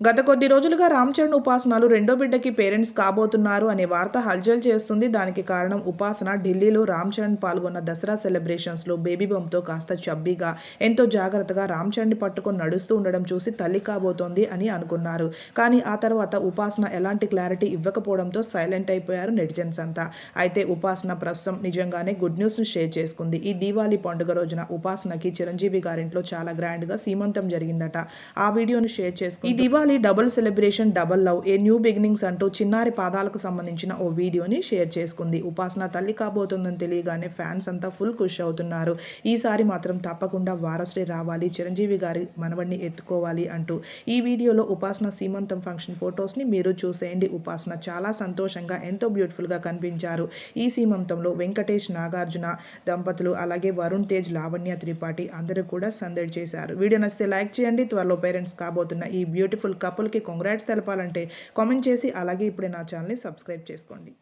గత కొద్ది రోజులుగా రామ్ చరణ్ ఉపాసనలు రెండో బిడ్డకి పేరెంట్స్ కాబోతున్నారు అనే వార్త హల్చల్ చేస్తుంది. దానికి కారణం ఉపాసన. ఢిల్లీలో రామ్ చరణ్ పాల్గొన్న దసరా సెలబ్రేషన్స్లో బేబీ బొమ్మతో కాస్త చబ్బీగా ఎంతో జాగ్రత్తగా రామ్ చరణ్ని పట్టుకొని నడుస్తూ ఉండడం చూసి తల్లి కాబోతోంది అని అనుకున్నారు. కానీ ఆ తర్వాత ఉపాసన ఎలాంటి క్లారిటీ ఇవ్వకపోవడంతో సైలెంట్ అయిపోయారు నెటిజన్స్ అంతా. అయితే ఉపాసన ప్రస్తుతం నిజంగానే గుడ్ న్యూస్ను షేర్ చేసుకుంది. ఈ దీవాళీ పండుగ రోజున ఉపాసనకి చిరంజీవి గారింట్లో చాలా గ్రాండ్గా సీమంతం జరిగిందట. ఆ వీడియోను షేర్ చేసుకుంది ఈ Diwali double celebration double love a new beginnings అంటూ చిన్నారి పాదాలకు సంబంధించిన ఓ వీడియోని షేర్ చేసుకుంది. ఉపాసన తల్లి కాబోతుందని తెలియగానే ఫ్యాన్స్ అంతా ఫుల్ ఖుష్ అవుతున్నారు. ఈసారి మాత్రం తప్పకుండా వారసుడే రావాలి చిరంజీవి గారి మనవడిని ఎత్తుకోవాలి అంటూ. ఈ వీడియోలో ఉపాసన సీమంతం ఫంక్షన్ ఫొటోస్ని మీరు చూసేయండి. ఉపాసన చాలా సంతోషంగా ఎంతో బ్యూటిఫుల్గా కనిపించారు. ఈ సీమంతంలో వెంకటేష్ నాగార్జున దంపతులు అలాగే వరుణ్ తేజ్ లావణ్య త్రిపాఠి అందరూ కూడా సందడి చేశారు. వీడియో నచ్చితే లైక్ చేయండి. త్వరలో పేరెంట్స్ కాబోతున్న ఈ బ్యూటిఫుల్ కపుల్కి కొంగ్రాట్స్ తెలపాలంటే కామెంట్ చేసి అలాగే ఇప్పుడే నా ఛానల్ని సబ్స్క్రైబ్ చేసుకోండి.